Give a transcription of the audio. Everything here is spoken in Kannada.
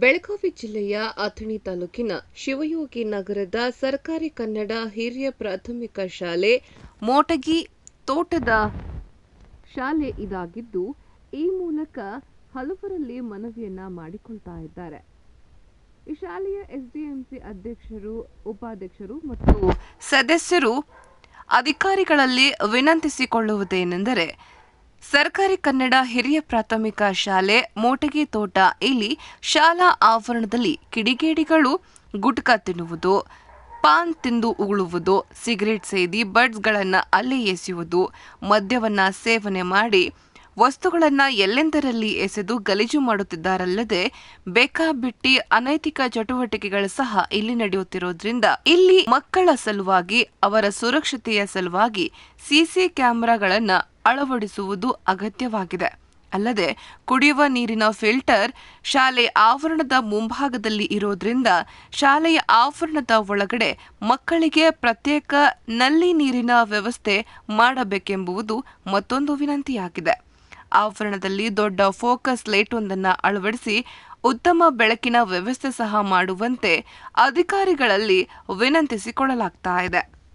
ಬೆಳಗಾವಿ ಜಿಲ್ಲೆಯ ಅಥಣಿ ತಾಲೂಕಿನ ಶಿವಯೋಗಿ ನಗರದ ಸರ್ಕಾರಿ ಕನ್ನಡ ಹಿರಿಯ ಪ್ರಾಥಮಿಕ ಶಾಲೆ ಮೋಟಗಿ ತೋಟದ ಶಾಲೆ ಇದಾಗಿದ್ದು, ಈ ಮೂಲಕ ಹಲವರಲ್ಲಿ ಮನವಿಯನ್ನ ಮಾಡಿಕೊಳ್ತಾ ಇದ್ದಾರೆ. ಈ ಶಾಲೆಯ ಎಸ್ಡಿಎಂಸಿ ಅಧ್ಯಕ್ಷರು, ಉಪಾಧ್ಯಕ್ಷರು ಮತ್ತು ಸದಸ್ಯರು ಅಧಿಕಾರಿಗಳಲ್ಲಿ ವಿನಂತಿಸಿಕೊಳ್ಳುವುದೇನೆಂದರೆ ಸರ್ಕಾರಿ ಕನ್ನಡ ಹಿರಿಯ ಪ್ರಾಥಮಿಕ ಶಾಲೆ ಮೋಟಗಿ ತೋಟ. ಇಲ್ಲಿ ಶಾಲಾ ಆವರಣದಲ್ಲಿ ಕಿಡಿಗೇಡಿಗಳು ಗುಟ್ಕಾ ತಿನ್ನುವುದು, ಪಾನ್ ತಿಂದು ಉಗುಳುವುದು, ಸಿಗರೇಟ್ ಸೇದಿ, ಬಡ್ಸ್ಗಳನ್ನು ಅಲ್ಲಿ ಎಸೆಯುವುದು, ಮದ್ಯವನ್ನು ಸೇವನೆ ಮಾಡಿ ವಸ್ತುಗಳನ್ನು ಎಲ್ಲೆಂದರಲ್ಲಿ ಎಸೆದು ಗಲೀಜು ಮಾಡುತ್ತಿದ್ದಾರಲ್ಲದೆ ಬೇಕಾಬಿಟ್ಟಿ ಅನೈತಿಕ ಚಟುವಟಿಕೆಗಳು ಸಹ ಇಲ್ಲಿ ನಡೆಯುತ್ತಿರುವುದರಿಂದ ಇಲ್ಲಿ ಮಕ್ಕಳ ಸಲುವಾಗಿ, ಅವರ ಸುರಕ್ಷತೆಯ ಸಲುವಾಗಿ ಸಿಸಿ ಕ್ಯಾಮೆರಾಗಳನ್ನು ಅಳವಡಿಸುವುದು ಅಗತ್ಯವಾಗಿದೆ. ಅಲ್ಲದೆ ಕುಡಿಯುವ ನೀರಿನ ಫಿಲ್ಟರ್ ಶಾಲೆ ಆವರಣದ ಮುಂಭಾಗದಲ್ಲಿ ಇರೋದ್ರಿಂದ ಶಾಲೆಯ ಆವರಣದ ಒಳಗಡೆ ಮಕ್ಕಳಿಗೆ ಪ್ರತ್ಯೇಕ ನಲ್ಲಿ ನೀರಿನ ವ್ಯವಸ್ಥೆ ಮಾಡಬೇಕೆಂಬುದು ಮತ್ತೊಂದು ವಿನಂತಿಯಾಗಿದೆ. ಆವರಣದಲ್ಲಿ ದೊಡ್ಡ ಫೋಕಸ್ ಲೈಟ್ ಒಂದನ್ನು ಅಳವಡಿಸಿ ಉತ್ತಮ ಬೆಳಕಿನ ವ್ಯವಸ್ಥೆ ಸಹ ಮಾಡುವಂತೆ ಅಧಿಕಾರಿಗಳಲ್ಲಿ ವಿನಂತಿಸಿಕೊಳ್ಳಲಾಗ್ತಾ ಇದೆ.